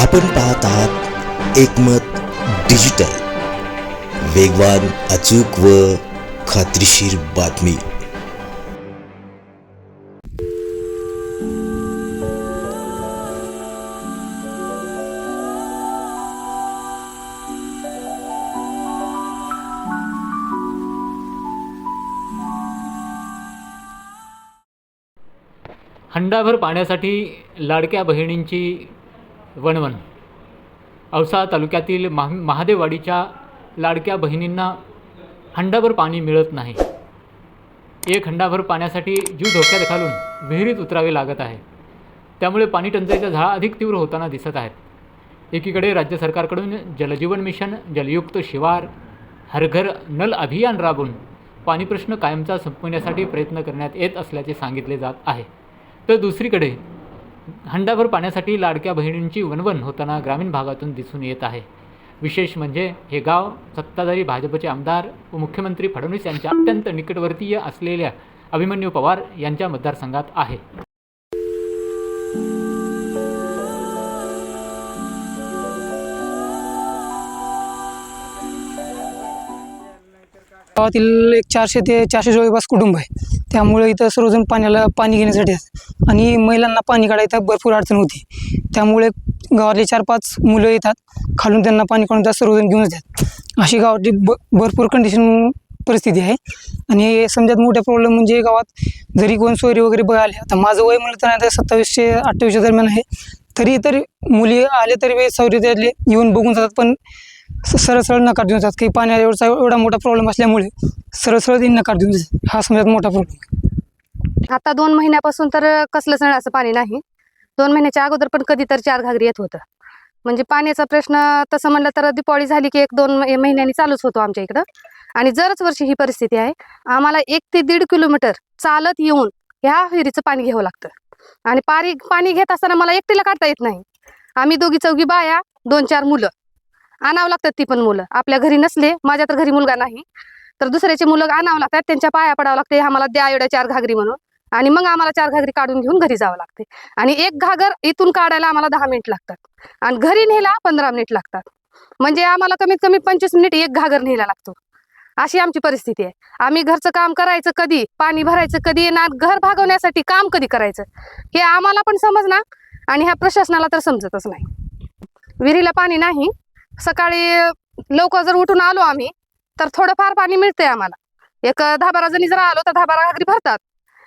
आपण पाहत आहात एकमत डिजिटल. वेगवान अचूक व खात्रीशीर बातमी. हंडाभर पाण्यासाठी लाडक्या बहिणींची वणवण. औसा तालुक्यातील महा महादेववाडीच्या लाडक्या बहिणींना हंडाभर पाणी मिळत नाही. एक हंडाभर पाण्यासाठी जीव धोक्यात घालून विहिरीत उतरावे लागत आहे. त्यामुळे पाणी टंचाईचा झळा अधिक तीव्र होताना दिसत आहेत. एकीकडे राज्य सरकारकडून जलजीवन मिशन जलयुक्त शिवार हरघर नल अभियान राबवून पाणी प्रश्न कायमचा संपवण्यासाठी प्रयत्न करण्यात येत असल्याचे सांगितले जात आहे. तर दुसरीकडे हंडाभर पाण्यासाठी लाडक्या बहिणींची वणवण होताना ग्रामीण भागातून दिसून येत आहे. विशेष म्हणजे हे गाव सत्ताधारी भाजपचे आमदार व मुख्यमंत्री फडणवीस यांच्या अत्यंत निकटवर्तीय असलेल्या अभिमन्यू पवार यांच्या मतदारसंघात आहे. गावातील एक चारशे ते चारशे जवळपास कुटुंब आहे. त्यामुळे इथं सर्वजण पाण्याला पाणी घेण्यासाठी आणि महिलांना पाणी काढायला भरपूर अडचण होती. त्यामुळे गावातले चार पाच मुलं येतात. खालून त्यांना पाणी काढून त्या सर्वजण घेऊन जातात अशी गावाची ब भरपूर कंडिशन परिस्थिती आहे. आणि समजात मोठा प्रॉब्लेम म्हणजे गावात जरी कोण सोयरी वगैरे बघायला आता माझं वय म्हणलं तर आता सत्तावीसशे अठ्ठावीसच्या दरम्यान आहे. तरी तरी मुली आले तरी सौरी त्यातले येऊन बघून जातात. पण सरळ सरळ नकार देऊन जातात. की पाण्या एवढा एवढा मोठा प्रॉब्लेम असल्यामुळे सरळ सरळ नकार देऊन जातात. हा समजात मोठा प्रॉब्लेम आता दोन महिन्यापासून तर कसलंच नळाचं पाणी नाही. दोन महिन्याच्या अगोदर पण कधी तर चार घागरी येत होतं. म्हणजे पाण्याचा प्रश्न तसं म्हणलं तर दिपावळी झाली की एक दोन महिन्यांनी चालूच होतो आमच्या इकडं. आणि जरच वर्षी ही परिस्थिती आहे आम्हाला एक ते दीड किलोमीटर चालत येऊन ह्या विहिरीचं पाणी घ्यावं लागतं. आणि पारी पाणी घेत असताना मला एकटीला काढता येत नाही. आम्ही दोघी चौघी बाया दोन चार मुलं. आणावं लागतात ती पण मुलं. आपल्या घरी नसले माझ्या तर घरी मुलगा नाही तर दुसऱ्याचे मुलं आणावं लागतात त्यांच्या पाया पडावं लागते आम्हाला द्या एवढ्या चार घागरी म्हणून. आणि मग आम्हाला चार घागरी काढून घेऊन घरी जावं लागते. आणि एक घागर इथून काढायला आम्हाला दहा मिनिट लागतात. आणि घरी नेला पंधरा मिनिट लागतात. म्हणजे आम्हाला कमीत कमी पंचवीस मिनिट एक घागर न्यायला लागतो. अशी आमची परिस्थिती आहे. आम्ही घरचं काम करायचं कधी? पाणी भरायचं कधी? ना घर भागवण्यासाठी काम कधी करायचं? हे आम्हाला पण समजना आणि ह्या प्रशासनाला तर समजतच नाही. विहिरीला पाणी नाही सकाळी लवकर जर उठून आलो आम्ही तर थोडंफार पाणी मिळतंय आम्हाला. एक दहा बारा जणी जर आलो तर दहा बारा घागरी भरतात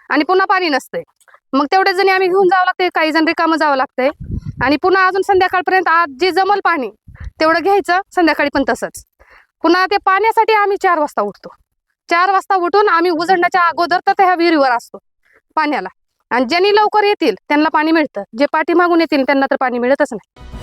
आणि पुन्हा पाणी नसतंय. मग तेवढे जणी आम्ही घेऊन जावं लागते काही जण रिकामं जावं लागतंय. आणि पुन्हा अजून संध्याकाळपर्यंत आज जे जमल पाणी तेवढं घ्यायचं संध्याकाळी पण तसंच. पुन्हा ते पाण्यासाठी आम्ही चार वाजता उठतो. चार वाजता उठून आम्ही उजडण्याच्या अगोदर तर त्या विहिरीवर असतो पाण्याला. आणि ज्यांनी लवकर येतील त्यांना पाणी मिळतं. जे पाठीमागून येतील त्यांना तर पाणी मिळतच नाही.